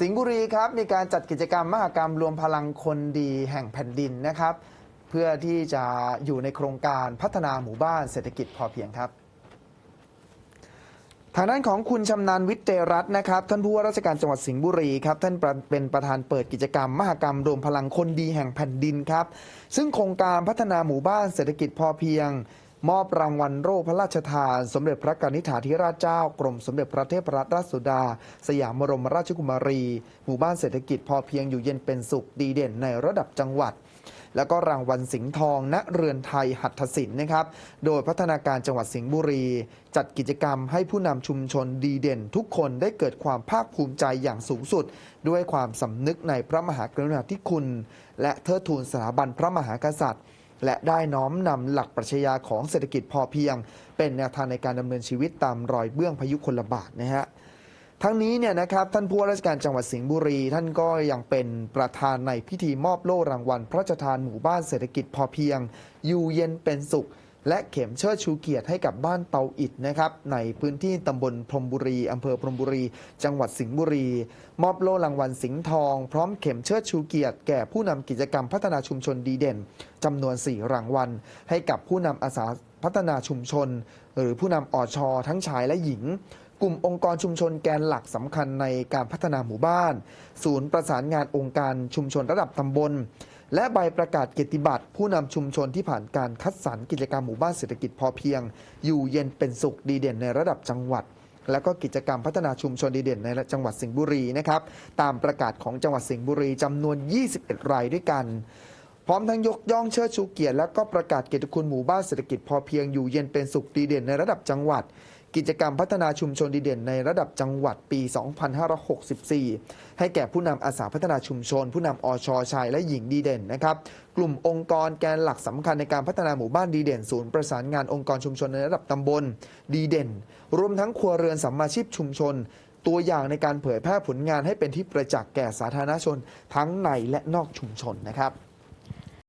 สิงห์บุรีครับมีการจัดกิจกรรมมหกรรมรวมพลังคนดีแห่งแผ่นดินนะครับ เพื่อที่จะอยู่ในโครงการพัฒนาหมู่บ้านเศรษฐกิจพอเพียงครับ ทางด้านของคุณชำนาญวิทย์เตรัตน์นะครับ ท่านผู้ว่าราชการจังหวัดสิงห์บุรีครับท่านเป็นประธานเปิดกิจกรรม มหกรรมรวมพลังคนดีแห่งแผ่นดินครับ ซึ่งโครงการพัฒนาหมู่บ้านเศรษฐกิจพอเพียง มอบรางวัลโรคพระราชทาน สมเด็จพระกนิษฐาธิราชเจ้ากรมสมเด็จพระเทพรัตนราชสุดา สยามบรมราชกุมารี หมู่บ้านเศรษฐกิจพอเพียงอยู่เย็นเป็นสุขดีเด่นในระดับจังหวัด แล้วก็รางวัลสิงห์ทอง ณเรือนไทยหัตถศิลป์นะครับ โดยพัฒนาการจังหวัดสิงห์บุรี จัดกิจกรรมให้ผู้นำชุมชนดีเด่น ทุกคนได้เกิดความภาคภูมิใจอย่างสูงสุด ด้วยความสำนึกในพระมหากรุณาธิคุณ และเทิดทูนสถาบันพระมหากษัตริย์ และได้น้อมนำหลักปรัชญาของเศรษฐกิจพอเพียง เป็นแนวทางในการดำเนินชีวิตตามรอยเบื้องพยุคลบาทนะฮะทั้งนี้เนี่ยนะครับท่านผู้ว่าราชการจังหวัดสิงห์บุรี ท่านก็ยังเป็นประธานในพิธีมอบโล่รางวัล พระราชทานหมู่บ้านเศรษฐกิจพอเพียง อยู่เย็นเป็นสุข และเข็มเชิดชูเกียรติให้กับบ้านเตาอิดนะครับในพื้นที่ตำบลพรมบุรีอำเภอพรมบุรี จังหวัดสิงห์บุรี มอบโล่รางวัลสิงห์ทอง พร้อมเข็มเชิดชูเกียรติแก่ผู้นำกิจกรรมพัฒนาชุมชนดีเด่นจำนวน 4 รางวัล ให้กับผู้นำอาสาพัฒนาชุมชน หรือผู้นำอชอทั้งชายและหญิงกลุ่มองค์กรชุมชนแกนหลักสำคัญในการพัฒนาหมู่บ้าน ศูนย์ประสานงานองค์การชุมชนระดับตำบล และใบประกาศเกียรติบัตรผู้นำชุมชนที่ผ่านการคัดสรรกิจกรรมหมู่บ้านเศรษฐกิจพอเพียง อยู่เย็นเป็นสุขดีเด่นในระดับจังหวัด และก็กิจกรรมพัฒนาชุมชนดีเด่นในจังหวัดสิงห์บุรีนะครับตามประกาศของจังหวัดสิงห์บุรีจำนวน 21 รายด้วยกันพร้อมทั้งยกย่องเชิดชูเกียรติและก็ประกาศเกียรติคุณหมู่บ้านเศรษฐกิจพอเพียงอยู่เย็นเป็นสุขดีเด่นในระดับจังหวัด กิจกรรมพัฒนาชุมชนดีเด่นในระดับจังหวัดปี 2564 ให้แก่ผู้นำอาสาพัฒนาชุมชน ผู้นำอชชายและหญิงดีเด่นนะครับ กลุ่มองค์กรแกนหลักสำคัญในการพัฒนาหมู่บ้านดีเด่น ศูนย์ประสานงานองค์กรชุมชนในระดับตำบลดีเด่น รวมทั้งครัวเรือนสัมมาชีพชุมชน ตัวอย่างในการเผยแพร่ผลงานให้เป็นที่ประจักษ์แก่สาธารณชนทั้งในและนอกชุมชนนะครับ